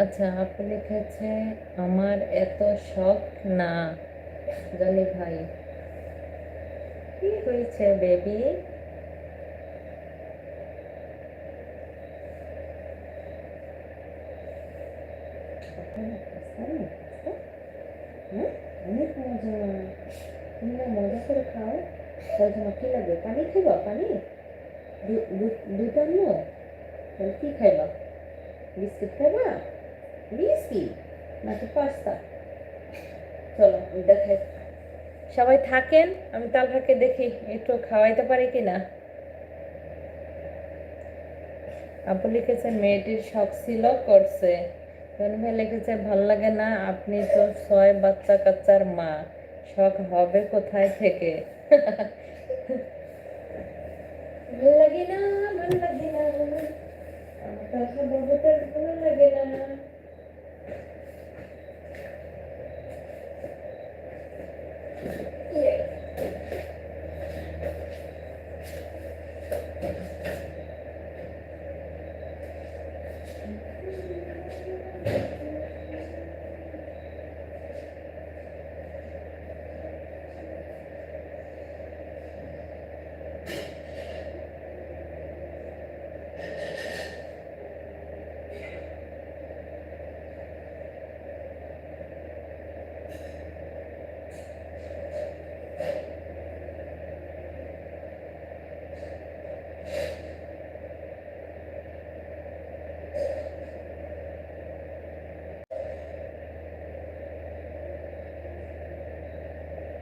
আচ্ছা আপনি লিখেছে, আমার এত শখ না। জানি ভাই। কি হয়েছে, বেবি? অনেক মজা তোমরা মজা করে খাও তার জন্য কি লাগবে? পানি খাইবা? পানি? দু- দু- দুধ আনব তাহলে কি খাইবা? বিস্কিট খাইবা? নাকি চলো দেখাই। সবাই থাকেন, আমি তালহাকে দেখি, একটু খাওয়াইতে পারি কি না আপু লিখেছেন, মেয়েটির শখ ছিল, করছে। ভাই লিখেছে, ভালো লাগে না, আপনি তো ছয় বাচ্চা কাচ্চার মা। শখ হবে কোথায় থেকে? ভালো লাগে না, ভালো লাগে না। লাগে না। এখানে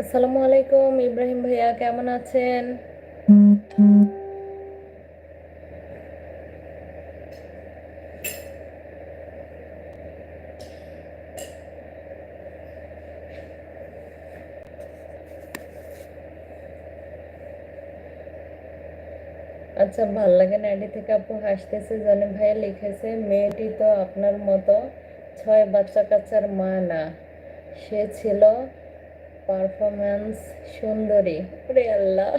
আসসালামু আলাইকুম ইব্রাহিম ভাইয়া কেমন আছেন? আচ্ছা ভালো লাগে না আইডি থেকে আপু হাসতেছে। জানে ভাইয়া লিখেছে, মেয়েটি তো আপনার মতো ছয় বাচ্চা কাচ্চার মা না। সে ছিল পারফরম্যান্স সুন্দরী। ওরে আল্লাহ।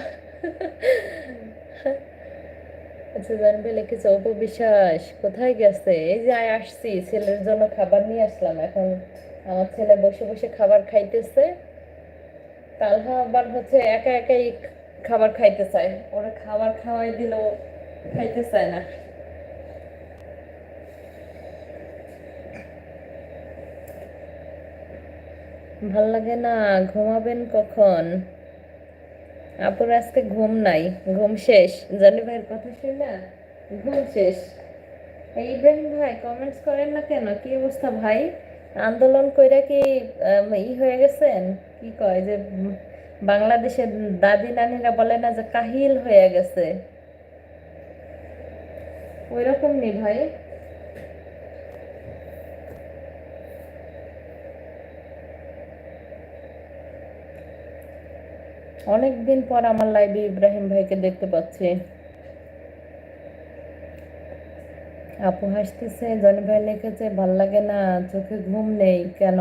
আচ্ছা জান ভাই লিখেছে, অপু বিশ্বাস, কোথায় গেছে? এই যে আয় আসছি, ছেলের জন্য খাবার নিয়ে আসলাম। এখন আমার ছেলে বসে বসে খাবার খাইতেছে। তালহা আবার হচ্ছে একা একাই খাবার খাইতে চায়। ওরা খাবার খাওয়াই দিলেও খাইতে চায় না। ভালো লাগে না, ঘুমাবেন কখন? আপুর আজকে ঘুম নাই, ঘুম শেষ। জানি ভাইয়ের কথা শুনে ঘুম শেষ। এই ইব্রাহিম ভাই কমেন্টস করেন না কেন? কি অবস্থা ভাই? আন্দোলন কইরা কি ই হয়ে গেছেন? কি কয় যে বাংলাদেশের দাদি নানিরা বলে না যে কাহিল হয়ে গেছে? ওই রকম নি ভাই। অনেক দিন পর আমার লাইভে ইব্রাহিম ভাইকে দেখতে পাচ্ছি। আপু হাসতেছে, জনি ভাই লিখেছে, ভালো লাগে না, চোখে ঘুম নেই, কেন?